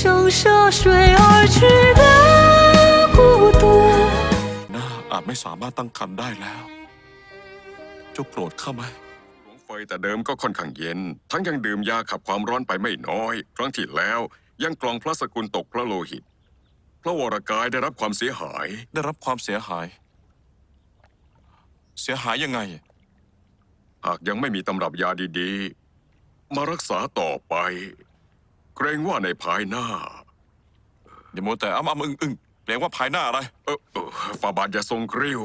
像涉水而去的孤独。 หน้าอาจไม่สามารถตั้งครรภ์ได้แล้ว เจ้าโกรธข้าไหม หลวงเฟยแต่เดิมก็ค่อนข้างเย็น ทั้งยังดื่มยาขับความร้อนไปไม่น้อย ครั้งที่แล้วยังกล่องพระสกุลตกพระโลหิต พระวรกายได้รับความเสียหาย ได้รับความเสียหาย เสียหายยังไง หากยังไม่มีตำรับยาดีๆ มารักษาต่อไป เกรงว่าในภายหน้าเดี๋ยวมัวแต่อ้ำอ้ำอึ้งอึ้งเกรงว่าภายหน้าอะไร เออเออฝ่าบาทอย่าทรงกริ้ว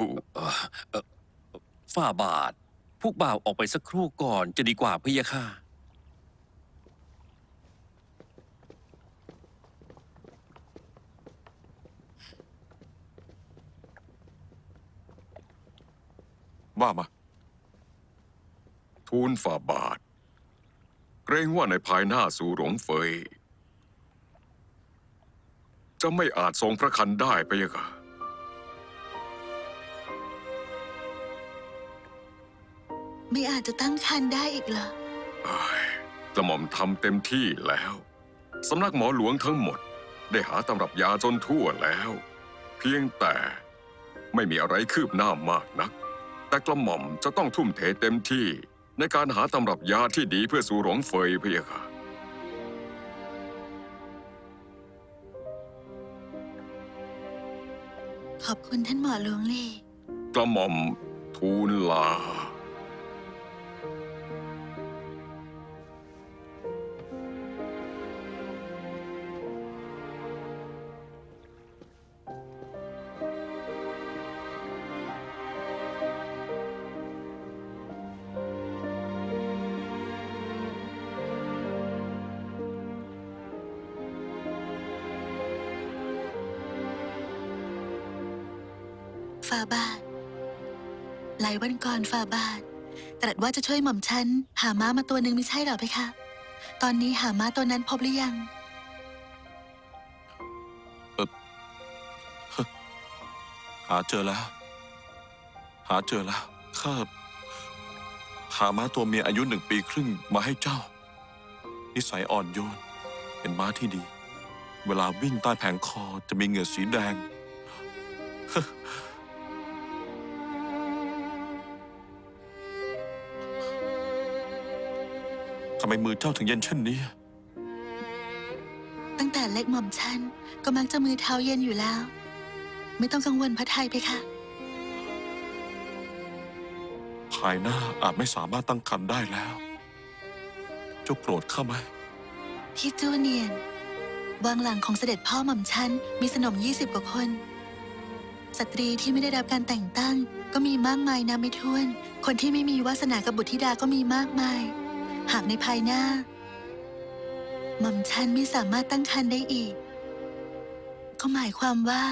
ฝ่าบาท พวกบ่าวออกไปสักครู่ก่อนจะดีกว่าพะยะค่ะ ว่ามา ทูลฝ่าบาท เกรงว่าในภายหน้าสู่หลงเฟย จะไม่อาจทรงพระคันได้ไปยังค่ะไม่อาจจะตั้งครรภ์ได้อีกเหรอกระหม่อมทำเต็มที่แล้วสำนักหมอหลวงทั้งหมด ได้หาตำรับยาจนทั่วแล้ว เพียงแต่ไม่มีอะไรคืบหน้ามากนัก แต่กระหม่อมจะต้องทุ่มเทเต็มที่ ในการหาตำรับยาที่ดีเพื่อสู่หลงเฟยเพียค่ะ ขอบคุณท่านหมอหลวงลี่กระหม่อมทูลลา ฟาบาทหลายวันก่อนฟาบาทตรัสว่าจะช่วยหม่อมฉัน หาม้ามาตัวหนึ่งไม่ใช่หรอเพคะ ตอนนี้หาม้าตัวนั้นพบหรือยัง หาเจอแล้ว หาเจอแล้วข้าหาม้าตัวเมียอายุหนึ่งปีครึ่งมาให้เจ้า นิสัยอ่อนโยน เป็นม้าที่ดี เวลาวิ่งใต้แผงคอจะมีเหงื่อสีแดงำไมมือเจ้าถึงเย็นเช่นนี้ ตั้งแต่เล็กหม่อมฉันก็มักจะมือเท้าเย็นอยู่แล้ว ไม่ต้องกังวลพระไทยเพคะภายหน้าอาจไม่สามารถตั้งครรภ์ได้แล้ว เจ้าโกรธข้าไหม พี่จูเนียนวังหลังของเสด็จพ่อหม่อมฉันมีสนมยี่สิบกว่าคน สตรีที่ไม่ได้รับการแต่งตั้ง ก็มีมากมายนับไม่ถ้วน คนที่ไม่มีวาสนากับบุตรธิดาก็มีมากมาย หากในภายหน้าหม่อมฉันไม่สามารถตั้งครรภ์ได้อีก ก็หมายความว่า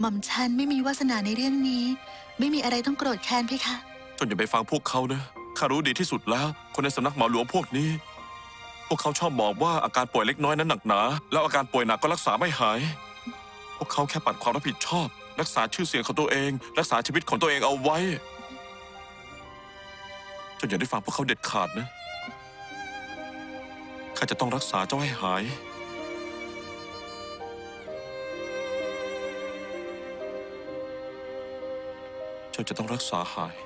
หม่อมฉันไม่มีวาสนาในเรื่องนี้ ไม่มีอะไรต้องโกรธแค้นเพคะจนอย่าไปฟังพวกเขานะ ข้ารู้ดีที่สุดแล้ว คนในสำนักหมอหลวงพวกนี้ พวกเขาชอบบอกว่าอาการป่วยเล็กน้อยนั้นหนักหนา แล้วอาการป่วยหนักก็รักษาไม่หาย พวกเขาแค่ปัดความรับผิดชอบ รักษาชื่อเสียงของตัวเอง รักษาชีวิตของตัวเองเอาไว้จนอย่าได้ฟังพวกเขาเด็ดขาดนะาจะต้องรักษาเจ้าให้หาย เจ้าจะต้องรักษาหาย